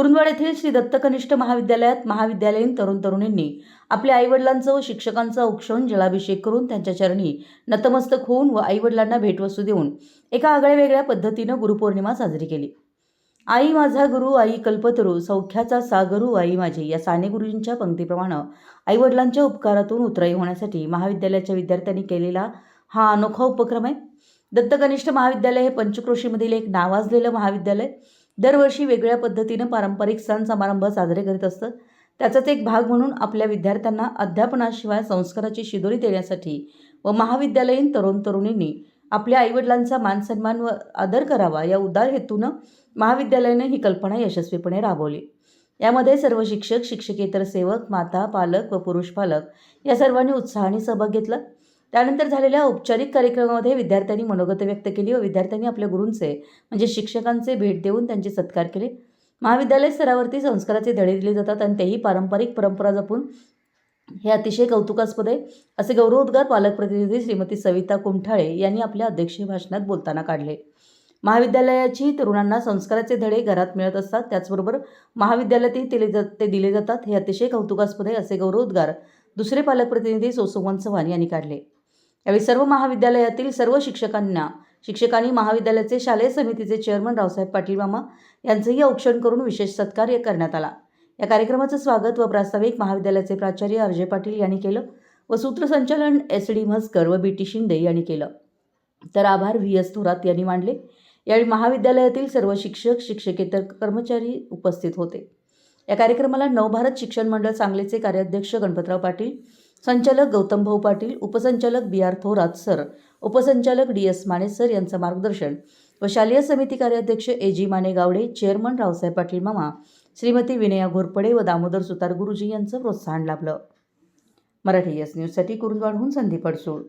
कुरुंदवाड येथील श्री दत्तकनिष्ठ महाविद्यालयात महाविद्यालयीन तरुण तरुणींनी आपल्या आईवडिलांचं व शिक्षकांचा औक्षण जलाभिषेक करून त्यांच्या चरणी नतमस्तक होऊन व आईवडिलांना भेटवस्तू देऊन एका आगळ्या वेगळ्या पद्धतीनं गुरुपौर्णिमा साजरी केली. आई माझा गुरु आई कल्पतरू सौख्याचा सागरू आई माझी या साने गुरुजींच्या पंक्तीप्रमाणे आईवडिलांच्या उपकारातून उतराई होण्यासाठी महाविद्यालयाच्या विद्यार्थ्यांनी केलेला हा अनोखा उपक्रम आहे. दत्तकनिष्ठ महाविद्यालय हे पंचक्रोशीमधील एक नावाजलेलं महाविद्यालय. दरवर्षी वेगळ्या पद्धतीनं पारंपरिक सण समारंभ साजरे करीत असतं. त्याचाच एक भाग म्हणून आपल्या विद्यार्थ्यांना अध्यापनाशिवाय संस्काराची शिदोरी देण्यासाठी व महाविद्यालयीन तरुण तरुणींनी आपल्या आईवडिलांचा मानसन्मान व आदर करावा या उदार हेतूनं महाविद्यालयाने ही कल्पना यशस्वीपणे राबवली. यामध्ये सर्व शिक्षक शिक्षकेतर सेवक माता पालक व पुरुष पालक या सर्वांनी उत्साहाने सहभाग घेतला. त्यानंतर झालेल्या औपचारिक कार्यक्रमामध्ये विद्यार्थ्यांनी मनोगत व्यक्त केली व विद्यार्थ्यांनी आपल्या गुरूंचे म्हणजे शिक्षकांचे भेट देऊन त्यांचे सत्कार केले. महाविद्यालय स्तरावरती संस्काराचे धडे दिले जातात आणि तेही पारंपरिक परंपरा जपून. हे अतिशय कौतुकास्पद आहे. असे गौरवोद्गार पालकप्रतिनिधी श्रीमती सविता कुमठाळे यांनी आपल्या अध्यक्षीय भाषणात बोलताना काढले. महाविद्यालयाची तरुणांना संस्काराचे धडे घरात मिळत असतात. त्याचबरोबर महाविद्यालयातही दिले जात ते दिले जातात. हे अतिशय कौतुकास्पद आहे असे गौरवोद्गार दुसरे पालकप्रतिनिधी सोसोमन चव्हाण यांनी काढले. यावेळी सर्व महाविद्यालयातील सर्व शिक्षकांना शिक्षकांनी महाविद्यालयाचे शालेय समितीचे चेअरमन रावसाहेब पाटील मामा यांचंही औक्षण करून विशेष सत्कार्य करण्यात आला. या कार्यक्रमाचं स्वागत व प्रास्ताविक महाविद्यालयाचे प्राचार्य अर्जय पाटील यांनी केलं व सूत्रसंचालन एस डी म्हस्कर व बी टी शिंदे यांनी केलं. तर आभार व्ही एस थोरात यांनी मांडले. यावेळी महाविद्यालयातील सर्व शिक्षक शिक्षकेतर कर्मचारी उपस्थित होते. या कार्यक्रमाला नवभारत शिक्षण मंडळ सांगलीचे कार्याध्यक्ष गणपतराव पाटील संचालक गौतमभाऊ पाटील उपसंचालक बी आर थोरात सर उपसंचालक डी एस माने सर यांचं मार्गदर्शन व शालेय समिती कार्याध्यक्ष A G Mane Gavde chairman Raosaheb Patil मामा श्रीमती विनया घोरपडे व दामोदर सुतार गुरुजी यांचं प्रोत्साहन लाभलं. मराठी एस न्यूजसाठी कुरुंदवाडहून संदीप अडसूळ.